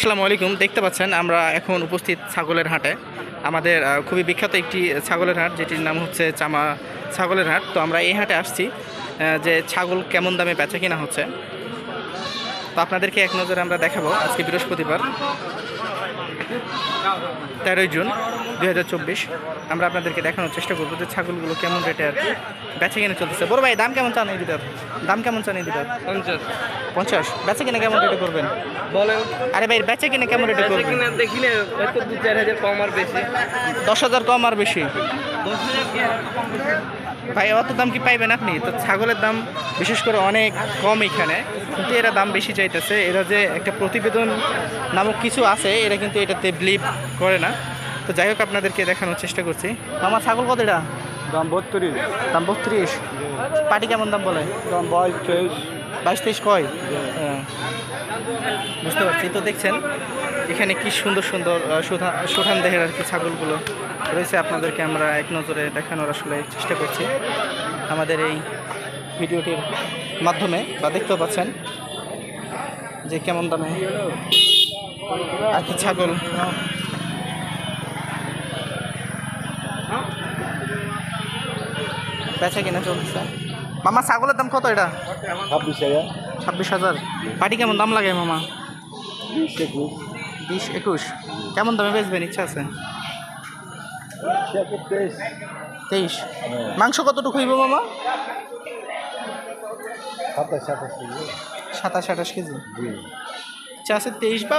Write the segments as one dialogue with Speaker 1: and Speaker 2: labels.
Speaker 1: আসসালামু আলাইকুম। দেখতে পাচ্ছেন, আমরা এখন উপস্থিত ছাগলের হাটে। আমাদের খুবই বিখ্যাত একটি ছাগলের হাট, যেটির নাম হচ্ছে চামা ছাগলের হাট। তো আমরা এই হাটে আসছি যে ছাগল কেমন দামে বেচা কিনা হচ্ছে। তো আপনাদেরকে এক নজরে আমরা দেখাবো আজকে বৃহস্পতিবার। তেরোই জুন দু হাজার চব্বিশ। আমরা আপনাদেরকে দেখানোর চেষ্টা করব যে ছাগলগুলো কেমন রেটে আর কি বেচা কিনে চলতেছে। বড় ভাই দাম কেমন চান এই দুটার? দাম কেমন চান এই দুটার?
Speaker 2: পঞ্চাশ।
Speaker 1: পঞ্চাশ? বেচা কিনা কেমন রেটে করবেন?
Speaker 2: বলেন।
Speaker 1: আরে ভাই বেচা কিনা কেমন রেটে করবেন?
Speaker 2: কিনা দেখি না হয়তো দু চার হাজার কম আর বেশি।
Speaker 1: দশ হাজার কম আর
Speaker 2: দশ হাজার বেশি?
Speaker 1: ভাই অত দাম কি পাইবেন আপনি? তো ছাগলের দাম বিশেষ করে অনেক কম এখানে কিন্তু এরা দাম বেশি চাইতেছে। এরা যে একটা প্রতিবেদন নামক কিছু আছে এরা কিন্তু এটাতে বিলিভ করে না। তো যাই হোক আপনাদেরকে দেখানোর চেষ্টা করছি। আমার ছাগল কত এটা?
Speaker 3: দাম বত্রিশ।
Speaker 1: দাম বত্রিশ? পাটি কেমন দাম বলে?
Speaker 3: দাম বয়স
Speaker 1: বাইশ তেইশ কয়? হ্যাঁ। বুঝতে পারছি। তো দেখছেন এখানে কি সুন্দর সুন্দর সুঠান দেহের আর কি ছাগলগুলো রয়েছে আপনাদেরকে আমরা এক নজরে দেখানোর আসলে চেষ্টা করছি আমাদের এই ভিডিওটির মাধ্যমে বা দেখতেও পাচ্ছেন যে কেমন দামে আর কি ছাগল। বেচা কিনা চলছে। মামা ছাগলের দাম কত এটা?
Speaker 3: ছাব্বিশ হাজার।
Speaker 1: ছাব্বিশ হাজার। পাটি কেমন? দাম লাগে মামা?
Speaker 3: বিশ একুশ।
Speaker 1: বিশ একুশ। কেমন দামে বেচবেন? ইচ্ছা আছে?
Speaker 3: তেইশ।
Speaker 1: তেইশ। মাংস কতটুকু হইব মামা?
Speaker 3: সাতাশ সাতাশ
Speaker 1: সাতাশ আঠাশ কেজি। ইচ্ছা আছে তেইশ বা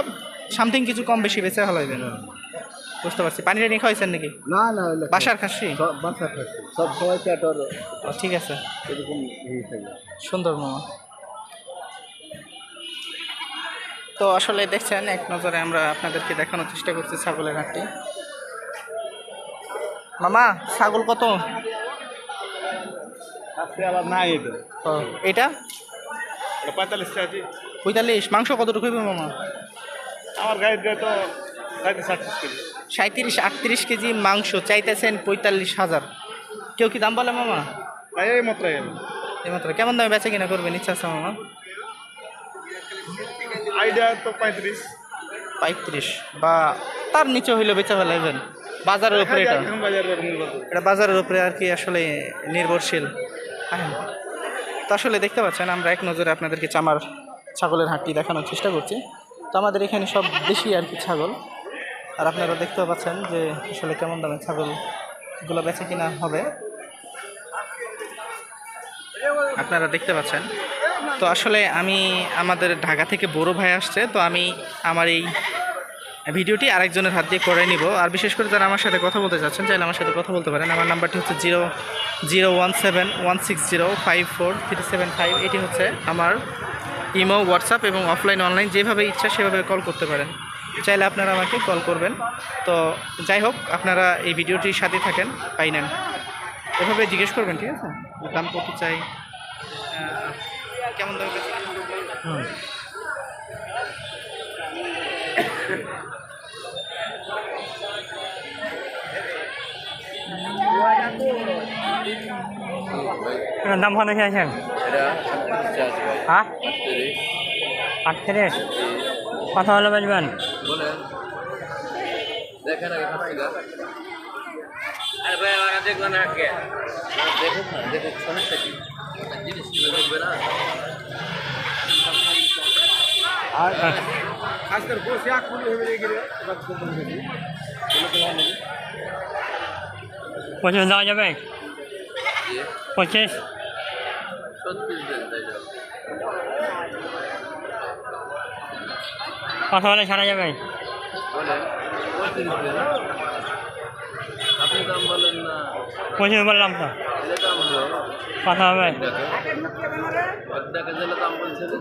Speaker 1: সামথিং কিছু কম বেশি বেচে হলাইবেন? বুঝতে পারছি। পানি টানি খাওয়াইছেন নাকি?
Speaker 3: না না
Speaker 1: বাসার খাসি?
Speaker 3: সব বাসা সব সময় চাটর
Speaker 1: ঠিক আছে।
Speaker 3: এরকম
Speaker 1: সুন্দর মামা। তো আসলে দেখছেন এক নজরে আমরা আপনাদেরকে দেখানোর চেষ্টা করছি ছাগলের হাটটি। মামা ছাগল কত?
Speaker 3: আবার নাই এটা।
Speaker 1: এটা?
Speaker 3: পঁয়তাল্লিশ টাকা
Speaker 1: পঁয়তাল্লিশ? মাংস কতটুকু মামা?
Speaker 3: আমার গাড়ির গায়ে তো সাঁত্রিশ আটত্রিশ কেজি।
Speaker 1: সাঁত্রিশ আটত্রিশ কেজি মাংস চাইতেছেন পঁয়তাল্লিশ হাজার। কেউ কি দাম বলে মামা?
Speaker 3: এই মাত্র এলো
Speaker 1: এইমাত্র কেমন দামে বেচা কিনা করবেন? ইচ্ছা আছে মামা?
Speaker 3: আইডিয়া তো পঁয়ত্রিশ।
Speaker 1: পঁয়ত্রিশ। বা তার নিচে হইলে বেচা ফেলাইবেন বাজারের উপরে এটা। এটা বাজারের উপরে আর কি আসলে নির্ভরশীল। তো আসলে দেখতে পাচ্ছেন আমরা এক নজরে আপনাদেরকে চামার ছাগলের হাটটি দেখানোর চেষ্টা করছি। তো আমাদের এখানে সব দেশি আর কি ছাগল। আর আপনারা দেখতেও পাচ্ছেন যে আসলে কেমন দামে ছাগলগুলো বেচে কিনা হবে। আপনারা দেখতে পাচ্ছেন। তো আসলে আমি আমাদের ঢাকা থেকে বড় ভাই আসছে, তো আমি আমার এই ভিডিওটি আরেকজনের হাত দিয়ে করে নিব। আর বিশেষ করে যারা আমার সাথে কথা বলতে চাচ্ছেন, চাইলে আমার সাথে কথা বলতে পারেন। আমার নাম্বারটি হচ্ছে zero zero one seven, one six zero, five four, three seven five. এটি হচ্ছে আমার ইমো, হোয়াটসঅ্যাপ এবং অফলাইন অনলাইন। যেভাবে ইচ্ছা সেভাবে কল করতে পারেন। চাইলে আপনারা আমাকে কল করবেন। তো যাই হোক আপনারা এই ভিডিওটির সাথে থাকেন পাই নেন। এভাবে জিজ্ঞেস করবেন ঠিক আছে? দাম কত চাই? কেমন দামে করবেন?
Speaker 4: দাম কত খেয়েছেন হ্যাঁ। আটত্রিশ? কত হলে বেচবেন
Speaker 2: বলেন দেখেন আগে খাচ্ছিলা আরে ভাই আমার দেখবেন না কে দেখুন না দেখুন সমস্যা কি? দেখবে না?
Speaker 3: আর আজকের বসে এক কুড়ি হয়ে গেলে
Speaker 4: পঁচিশ দেওয়া যাবে? পঁচিশ?
Speaker 2: তাই যাবে
Speaker 4: ছাড়া যাবে?
Speaker 2: বলেন। আপনি দাম বলেন না?
Speaker 4: পঁচিশ বললাম তো
Speaker 2: দাম হলো
Speaker 4: কত হবে
Speaker 2: অর্ধাকে দিলে দাম বলছে যে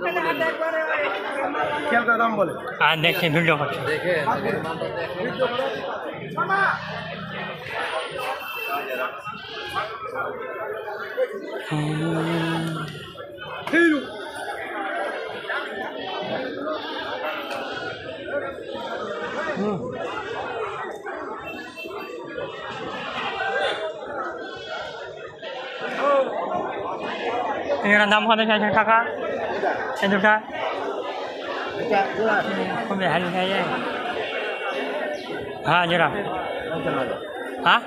Speaker 2: মালটা দেখেন
Speaker 4: এখানে দাম কত চাইছেন টাকা এই দুটা কমে হারি খাই যায় হ্যাঁ জোড়া হ্যাঁ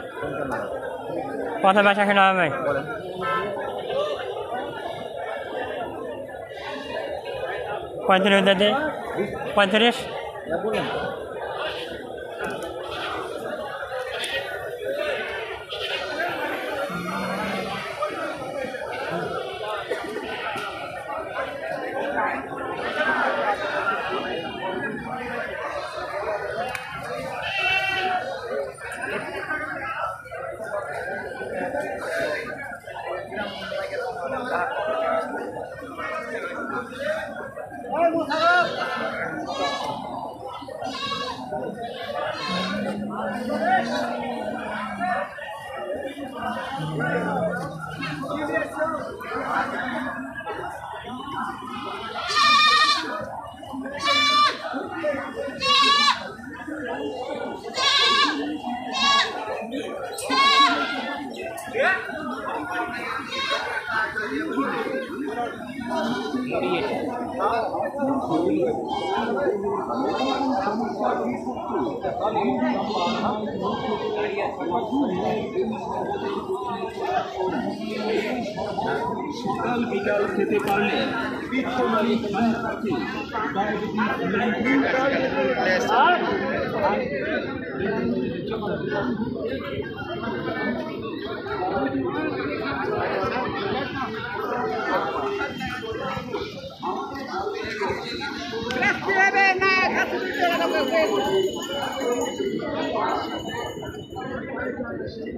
Speaker 4: কত বেচা কেনা হবে পঁয়ত্রিশ দাদি
Speaker 5: সকাল বিকাল খেতে পারলে পিত্তনালী খায় থাকে ডায়াবেটিস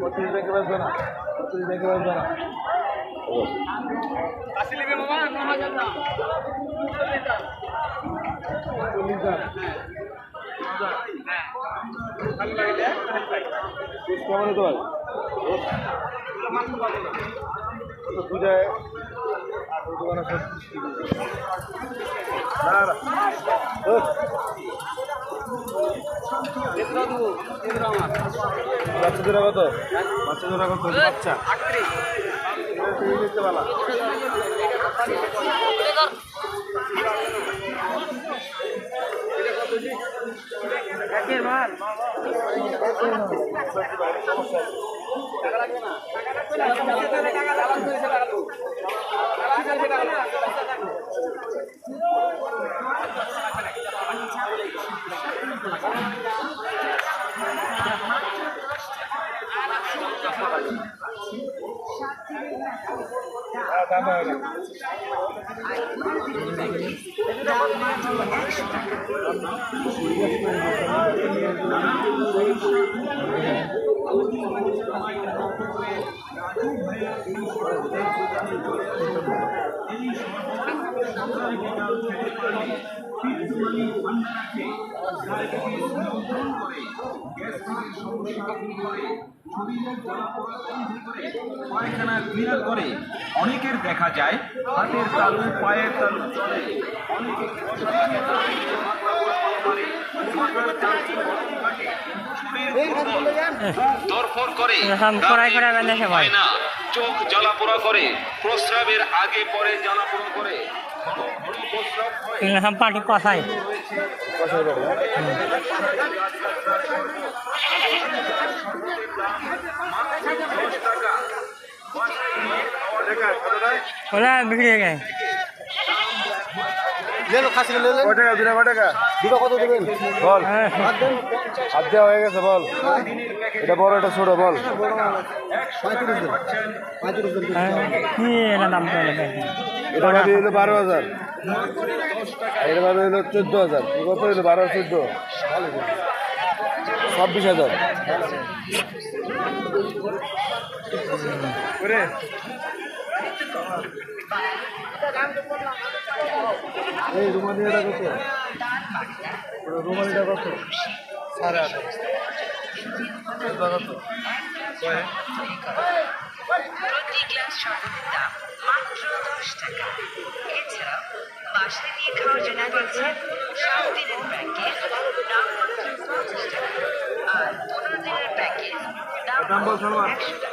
Speaker 3: পঁচিশ ব্যাংকে বাঁচবে না পঁচিশ ব্যাংকে বাঁচবে না কেমন হতে কত পূজায় দোকানে না না। বাচ্চা জোড়া কত বাচ্চা জোড়া কত বাচ্চা টাকা লাগবে না টাকা লাগবে না এই
Speaker 5: পায়খানা ক্লিয়ার করে অনেকের দেখা যায় হাতের তালু পায়ের তালু চলে অনেকে দরফর করে। হয় না চোখ জ্বালাপোড়া করে প্রস্রাবের আগে পরে জ্বালাপোড়া করে হয়
Speaker 4: এরকম পাটি কষাই
Speaker 3: পয়সা
Speaker 4: ওরা বিক্রি হয়ে গেছে।
Speaker 3: কয় টাকা? দুটা কয় টাকা? দুটো কত দেবেন? বল। হাত দেওয়া হয়ে গেছে বল। এটা বড় এটা ছোট বল।
Speaker 4: এটা
Speaker 3: ভাবি হলো বারো হাজার। আর এটা ভাবি হলো চোদ্দ হাজার। কত হলো? বারো চোদ্দ। ছাব্বিশ হাজার। করে এই রুমালিটা কত? রুমালিটা কত? সাড়ে আট কত
Speaker 5: প্রতি গ্লাস শরবতের দাম মাত্র দশ টাকা। এছাড়াও বাসায় নিয়ে খাওয়ার জন্য দিচ্ছেন সাত দিনের প্যাকেজ দাম মাত্র পঞ্চাশ টাকা। আর পনেরো দিনের প্যাকেজ দাম। একশো টাকা।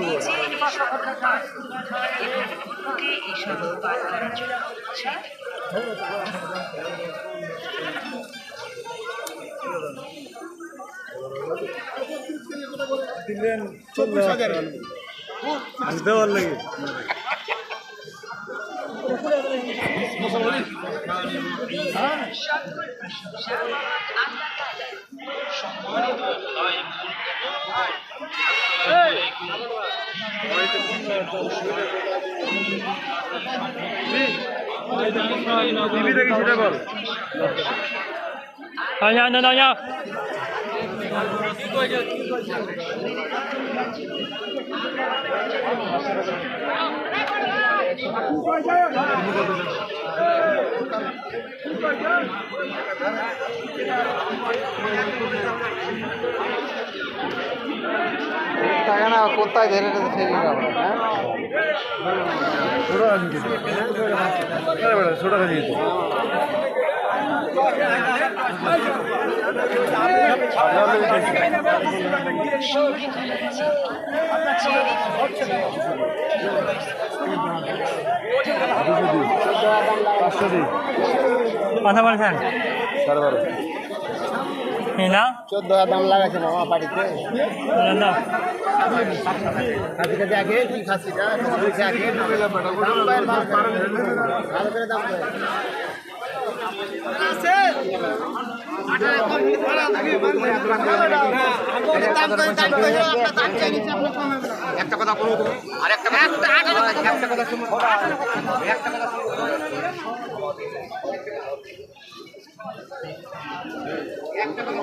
Speaker 5: নিজে এবং করার জন্য উৎসাহিত
Speaker 3: দিলেন চব্বিশ হাজার। দেওয়ার লাগে
Speaker 5: 啊大家
Speaker 3: 能大家 বল
Speaker 4: দাঁড়া দাঁড়া দাঁড়া
Speaker 3: টাকা না
Speaker 4: কথা বলছেন না
Speaker 3: চোদ্দ দাম মামা বাড়িতে।
Speaker 4: না
Speaker 3: খাসি খাসি কি খাসিটা দাম দাম দাম পায় একটা কথা বলব আর একটা একটা কথা শুনো একটা কথা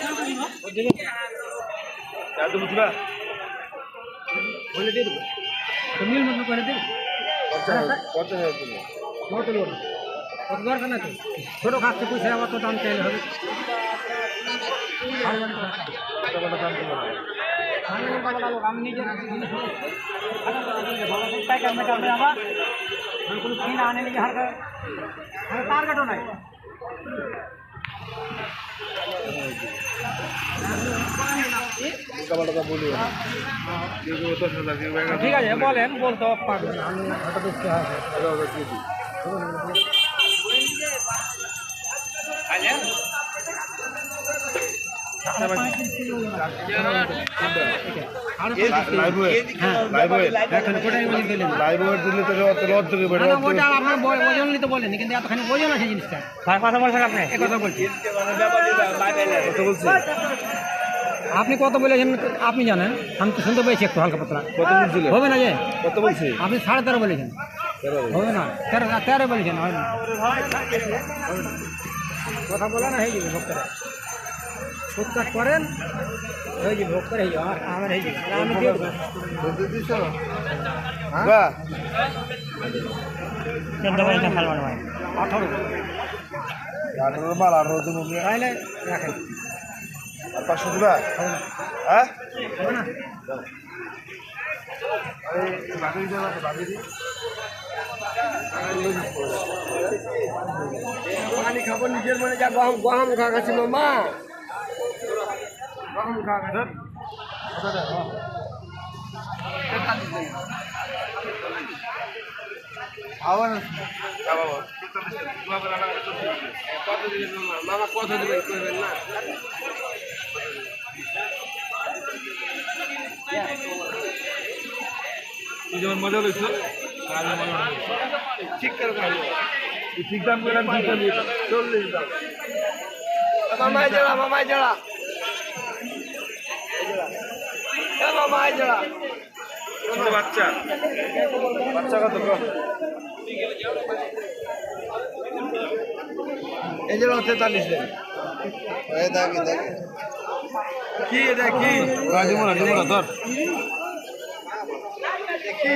Speaker 3: দেবো মিল মতো করে দেবো পঞ্চাশ হাজার দিলে
Speaker 6: কত লোক কত দরকার নাকি ছোটো খাচ্ছে পয়সা আমার তো দাম চাইলে হবে আমি নিজের জিনিস পাইকার মেটা আমার আমি কোনো কিনা আনে নিজে হার তার কাটো নাই
Speaker 3: টাকা বলি কেউ কেউ দশ হাজার কেউ এগারো
Speaker 6: ঠিক আছে বলেন বলতে পারবেন আমি হঠাৎ
Speaker 4: আপনি?
Speaker 6: বলছি।
Speaker 3: কত বলছি।
Speaker 6: আপনি কত বলেছেন আপনি জানেন? আমি তো শুনতে পেয়েছি একটু হালকা পাতলা।
Speaker 3: কত বলছিল?
Speaker 6: হবে না যে?
Speaker 3: কত বলছি?
Speaker 6: আপনি সাড়ে তেরো বলেছেন। হবে না। তেরো তেরো বলেছেন হয় না। কথা বলে না হয়ে যাবে ভোগ করে করেন। হয়ে যাবে ভোগ করে যাবে আমার- হয়ে যাবে আমি দিয়ে দেবো।
Speaker 3: বাহ
Speaker 4: চোদ্দ বলছেন সালমান ভাই
Speaker 6: আঠারো
Speaker 3: আঠারো মাল আঠারো দিন
Speaker 6: তাহলে রাখেন
Speaker 3: আর পাঁচশো দিবা হ্যাঁ
Speaker 6: পানি খাব নিজের মনে যা গহম গহম খা খাচ্ছি মামা মামা কত দিবেন করবেন না
Speaker 3: যেমন মজা পেয়েছ ঠিক করে ঠিক দাম করে আমি চল্লিশ দাম
Speaker 6: মামাই জড়া মামাই জড়া
Speaker 3: ছোট বাচ্চা। বাচ্চা কত
Speaker 6: এই যে তেতাল্লিশ কি এটা কি?
Speaker 3: না দিব না ধর
Speaker 6: কি?